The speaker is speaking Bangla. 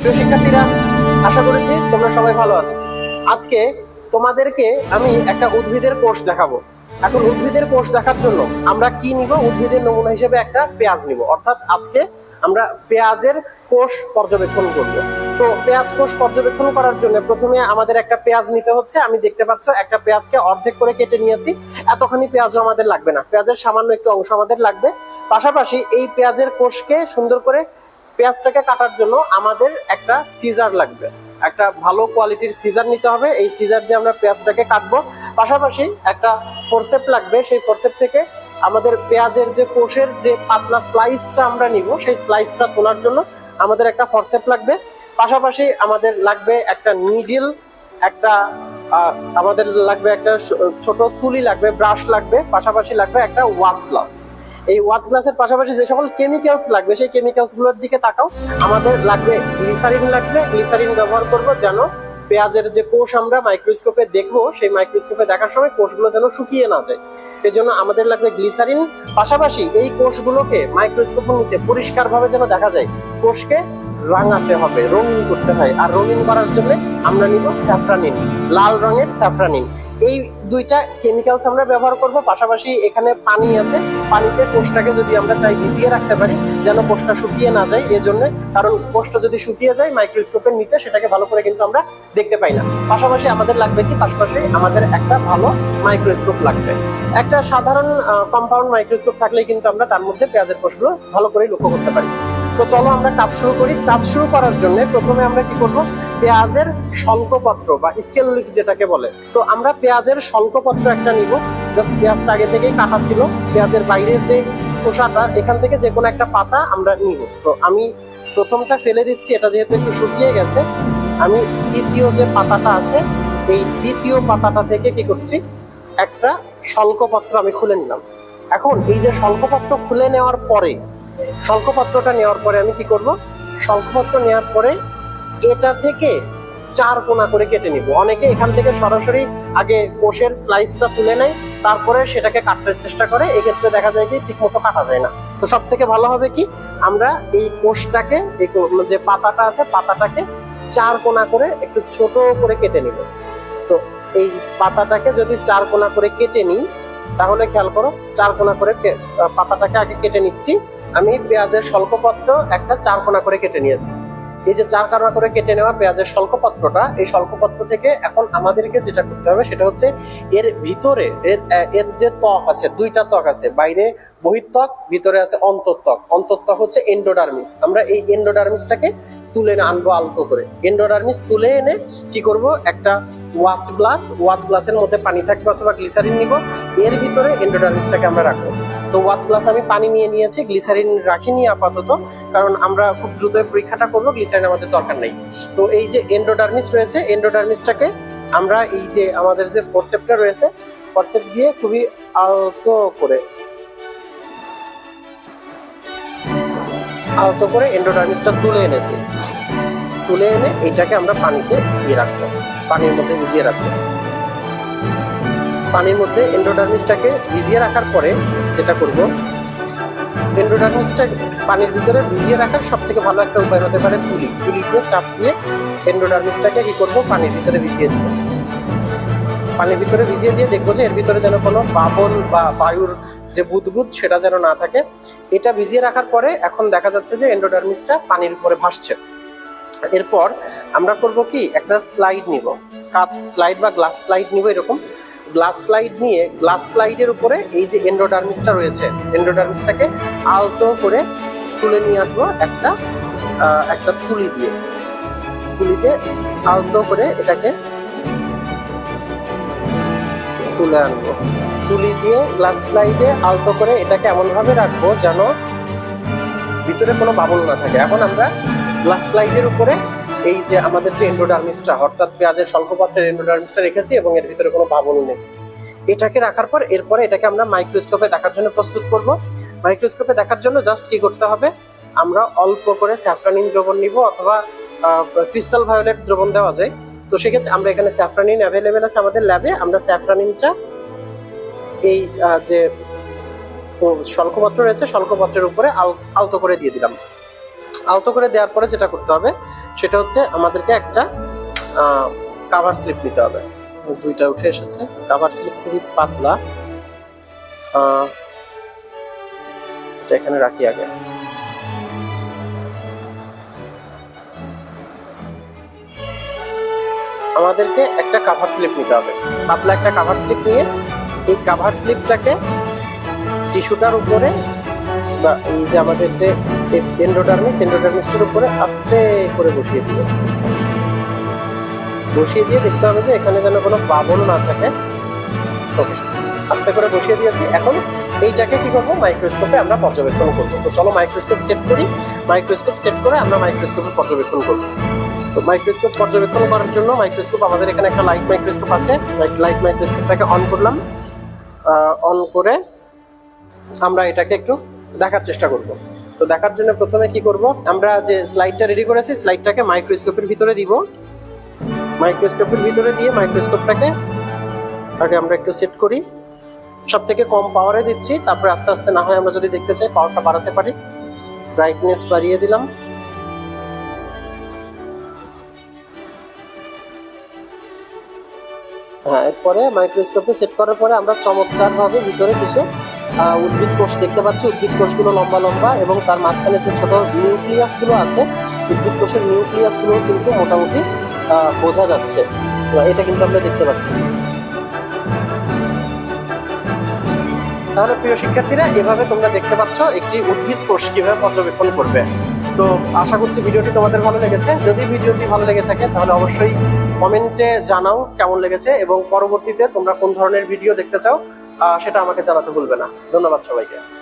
প্রিয় শিক্ষার্থীরা, আশা করেছি তোমরা সবাই ভালো আছো। আজকে তোমাদেরকে আমি একটা উদ্ভিদের কোষ দেখাবো। এখন উদ্ভিদের কোষ দেখার জন্য আমরা কি নিব? উদ্ভিদের নমুনা হিসেবে একটা পেঁয়াজ নিব। অর্থাৎ আজকে আমরা পেঁয়াজের কোষ পর্যবেক্ষণ করব। তো পেঁয়াজ কোষ পর্যবেক্ষণ করার জন্য প্রথমে আমাদের একটা পেঁয়াজ নিতে হচ্ছে। আমি দেখতে পাচ্ছ একটা পেঁয়াজকে অর্ধেক করে কেটে নিয়েছি। এতখানি পেঁয়াজও আমাদের লাগবে না। পেঁয়াজের সামান্য একটু অংশ আমাদের লাগবে। পাশাপাশি এই পেঁয়াজের কোষকে সুন্দর করে পেঁয়াজটাকে কাটার জন্য আমাদের একটা সিজার লাগবে। একটা ভালো কোয়ালিটির সিজার নিতে হবে। এই সিজার দিয়ে আমরা পেঁয়াজটাকে কাটবো। পাশাপাশি একটা ফোরসেপ লাগবে। সেই ফোরসেপ থেকে আমাদের পেঁয়াজের যে কোষের যে পাতলা স্লাইসটা আমরা নিব, সেই স্লাইসটা তোলার জন্য আমাদের একটা ফোরসেপ লাগবে। পাশাপাশি আমাদের লাগবে একটা নিডিল একটা আমাদের লাগবে একটা ছোট তুলি লাগবে ব্রাশ লাগবে। পাশাপাশি লাগবে একটা ওয়াচ গ্লাস এই ওয়াচ গ্লাসের পাশাপাশি যে সকল কেমিক্যালস লাগবে, সেই কেমিক্যালসগুলোর দিকে তাকাও। আমাদের লাগবে গ্লিসারিন লাগবে। গ্লিসারিন ব্যবহার করব যেন পেঁয়াজের যে কোষ আমরা মাইক্রোস্কোপে দেখব, সেই মাইক্রোস্কোপে দেখার সময় কোষগুলো যেন শুকিয়ে না যায়। এই জন্য আমাদের লাগবে গ্লিসারিন পাশাপাশি এই কোষগুলোকে মাইক্রোস্কোপের নিচে পরিষ্কারভাবে যেন দেখা যায়, কোষকে রাঙাতে হবে, রঙিন করতে হয়। আর রঙিন করার জন্য আমরা নিব স্যাফরানিন, লাল রঙের স্যাফরানিন। এই দুইটা কেমিক্যালস আমরা ব্যবহার করব, পাশাপাশি এখানে পানি আছে। পানিতে কোষটাকে যদি আমরা চাই ভিজিয়ে রাখতে পারি, যেন কোষটা শুকিয়ে না যায়, এজন্য। কারণ কোষটা যদি শুকিয়ে যায় মাইক্রোস্কোপের নিচে, সেটাকে ভালো করে কিন্তু আমরা দেখতে পাই না। পাশাপাশি আমাদের লাগবে কি? পাশাপাশি আমাদের একটা ভালো মাইক্রোস্কোপ লাগবে। একটা সাধারণ কম্পাউন্ড মাইক্রোস্কোপ থাকলে কিন্তু আমরা তার মধ্যে পেঁয়াজের কোষগুলো ভালো করে লক্ষ্য করতে পারি। তো চলো আমরা কাজ শুরু করি। কাজ শুরু করার জন্য প্রথমে আমরা কি করব? পেঁয়াজের শল্কপত্র বা স্কেল লিফ যেটাকে বলে। তো আমরা পেঁয়াজের শল্কপত্র একটা নিব। জাস্ট পেঁয়াজটা আগে থেকেই কাটা ছিল। পেঁয়াজের বাইরের যে খোসাটা, এখান থেকে যে কোনো একটা পাতা আমরা নিব। তো আমি প্রথমটা ফেলে দিচ্ছি, এটা যেহেতু একটু শুকিয়ে গেছে। আমি দ্বিতীয় যে পাতাটা আছে, এই দ্বিতীয় পাতাটা থেকে কি করছি, একটা শল্কপত্র আমি খুলে নিলাম। এখন এই যে শল্কপত্র খুলে নেওয়ার পরে শঙ্খপত্রটা নেওয়ার পরে আমি কি করব? শঙ্খপত্র নেওয়ার পরে এটা থেকে চার কোনা করে কেটে নিব। অনেকে এখান থেকে সরাসরি আগে কোষের স্লাইসটা তুলে নেয়, তারপরে সেটাকে কাটতে চেষ্টা করে। এক্ষেত্রে দেখা যায় কি ঠিক মতো কাটা যায় না। তো সব থেকে ভালো হবে কি? আমরা এই কোষটাকে, এই যে পাতাটা আছে, পাতাটাকে চার কোনা করে একটু ছোট করে কেটে নিব। তো এই পাতাটাকে যদি চার কোনা করে কেটে নিই, তাহলে খেয়াল করো, চার কোনা করে পাতাটাকে আগে কেটে নিচ্ছি। আমি পেঁয়াজের স্বল্পপত্র একটা চার কোনা করে কেটে নিয়েছি। এই যে চার কোনা করে কেটে নেওয়া পেঁয়াজের স্বল্পপত্রটা, এই স্বল্পপত্র থেকে এখন আমাদেরকে যেটা করতে হবে সেটা হচ্ছে এর ভিতরে এর এর যে ত্বক আছে, দুইটা ত্বক আছে, বাইরে বহিত্বক, ভিতরে আছে অন্তর্ত্বক অন্তত্বক হচ্ছে এন্ডোডার্মিস আমরা এই এন্ডোডার্মিসটাকে তুলে এনে আনব আলতো করে। এন্ডোডার্মিস তুলে এনে কি করব? একটা ওয়াচ গ্লাস ওয়াচ গ্লাসের মধ্যে পানি থাকবে অথবা গ্লিসারিন নিব। এর ভিতরে এন্ডোডার্মিসটাকে আমরা রাখব। তো ওয়াচ গ্লাস আমি পানি নিয়ে নিয়েছি গ্লিসারিন রাখিনি আপাতত, কারণ আমরা খুব দ্রুত পরীক্ষাটা করব গ্লিসারিন আমাদের দরকার নেই। তো এই যে এন্ডোডার্মিস রয়েছে এন্ডোডার্মিসটাকে আমরা এই যে আমাদের যে ফোরসেপটা রয়েছে ফোরসেপ দিয়ে খুবই আলতো করে আলতো করে এন্ডোডার্মিসটা তুলে এনেছি। তুলে এনে এটাকে আমরা পানিতে দিয়ে রাখব, পানির মধ্যে ভিজিয়ে রাখব। পানির মধ্যে এন্ডোডার্মিসটাকে ভিজিয়ে রাখার পরে যেটা করব এন্ডোডার্মিসটা পানির ভিতরে ভিজিয়ে রাখার সব থেকে ভালো একটা উপায় হতে পারে তুলি। তুলি দিয়ে চাপ দিয়ে এন্ডোডার্মিসটাকে কি করব? পানির ভিতরে ভিজিয়ে দেবো। পানির ভিতরে ভিজিয়ে দিয়ে দেখব যে এর ভিতরে যেন কোনো বাবল বা বায়ুর যে বুদবুদ সেটা যেন না থাকে। এটা ভিজিয়ে রাখার পরে এখন দেখা যাচ্ছে যে এন্ডোডার্মিসটা পানির উপরে ভাসছে। এরপর আমরা করব কি? একটা স্লাইড নিব। কাঁচ স্লাইড বা গ্লাস স্লাইড নিব এরকম। গ্লাস স্লাইড নিয়ে গ্লাস স্লাইডের উপরে এই যে এন্ডোডার্মিসটা রয়েছে এন্ডোডার্মিসটাকে আলতো করে তুলে নিয়ে আসব একটা একটা তুলি দিয়ে। তুলিতে আলতো করে এটাকে তুলে আনব। তুলি দিয়ে গ্লাস স্লাইডে আলতো করে এটাকে এমন ভাবে রাখব যেন ভিতরে কোনো বাবল না থাকে। এখন আমরা গ্লাস স্লাইডের উপরে এই যে আমাদের যে এন্ডোডার্মিসটা অর্থাৎ পেঁয়াজের স্বল্পপাত্রের এন্ডোডার্মিসটা রেখেছি এবং এর ভিতরে কোনো বাবল নেই। এটাকে রাখার পর এরপরে এটাকে আমরা মাইক্রোস্কোপে দেখার জন্য প্রস্তুত করব। মাইক্রোস্কোপে দেখার জন্য জাস্ট কি করতে হবে? আমরা অল্প করে স্যাফরানিন দ্রবণ নিব অথবা ক্রিস্টাল ভায়োলেট দ্রবণ দেওয়া যায়। তো সেক্ষেত্রে আমরা এখানে স্যাফরানিন অ্যাভেলেবেল আছে আমাদের ল্যাবে আমরা স্যাফরানিনটা এই যে ও, শল্কপত্র রয়েছে শল্কপত্রের উপরে আল- আলতো করে দিয়ে দিলাম। আলতো করে দেওয়ার পরে যেটা করতে হবে, সেটা হচ্ছে আমাদেরকে একটা কাভার স্লিপ নিতে হবে। দুইটা উঠে এসেছে। কাভার স্লিপ খুবই পাতলা। এখানে রাখি আগে। আমাদেরকে একটা কাভার স্লিপ নিতে হবে। পাতলা একটা কাভার স্লিপ নিয়ে এই কাভার স্লিপটাকে টিস্যুটার উপরে বা এই যে আমাদের যে এন্ডোডার্মিস এন্ডোডার্মিসটার উপরে আস্তে করে বসিয়ে দিবে। বসিয়ে দিয়ে দেখতে হবে যে এখানে যেন কোনো বাবল না থাকে। ওকে আস্তে করে বসিয়ে দিয়েছি। এখন এইটাকে কি করব? মাইক্রোস্কোপে আমরা পর্যবেক্ষণ করব। তো চলো মাইক্রোস্কোপ সেট করি। মাইক্রোস্কোপ সেট করে আমরা মাইক্রোস্কোপে পর্যবেক্ষণ করব। তো মাইক্রোস্কোপ পর্যবেক্ষণ করার জন্য মাইক্রোস্কোপ আমাদের এখানে একটা লাইট মাইক্রোস্কোপ আছে। লাইট মাইক্রোস্কোপটাকে অন করলাম। অন করে আমরা এটাকে একটু দেখার চেষ্টা করব। তো দেখার জন্য প্রথমে কি করব? আমরা যে স্লাইডটা রেডি করেছি স্লাইডটাকে মাইক্রোস্কোপের ভিতরে দিব। মাইক্রোস্কোপের ভিতরে দিয়ে মাইক্রোস্কোপটাকে আগে আমরা একটু সেট করি। সব থেকে কম পাওয়ারে দিচ্ছি, তারপরে আস্তে আস্তে না হয় আমরা যদি দেখতে চাই পাওয়ারটা বাড়াতে পারি। ব্রাইটনেস বাড়িয়ে দিলাম। হ্যাঁ এরপরে মাইক্রোস্কোপে সেট করার পরে আমরা চমৎকারভাবে ভিতরে কিছু উদ্ভিদ কোষ দেখতে পাচ্ছি। উদ্ভিদ কোষগুলো লম্বা লম্বা এবং তার মাঝখানে যে ছোট নিউক্লিয়াসগুলো আছে, উদ্ভিদ কোষের নিউক্লিয়াসগুলো কিন্তু মোটামুটি বোঝা যাচ্ছে। এটা কিন্তু আমরা দেখতে পাচ্ছি। তাহলে প্রিয় শিক্ষার্থীরা, এভাবে তোমরা দেখতে পাচ্ছ একটি উদ্ভিদ কোষ কীভাবে পর্যবেক্ষণ করবে। তো আশা করছি ভিডিওটি তোমাদের ভালো লেগেছে। যদি ভিডিওটি ভালো লেগে থাকে, তাহলে অবশ্যই কমেন্টে জানাও কেমন লেগেছে এবং পরবর্তীতে তোমরা কোন ধরনের ভিডিও দেখতে চাও। সেটা আমাকে জানাতে ভুলবে না। ধন্যবাদ সবাইকে।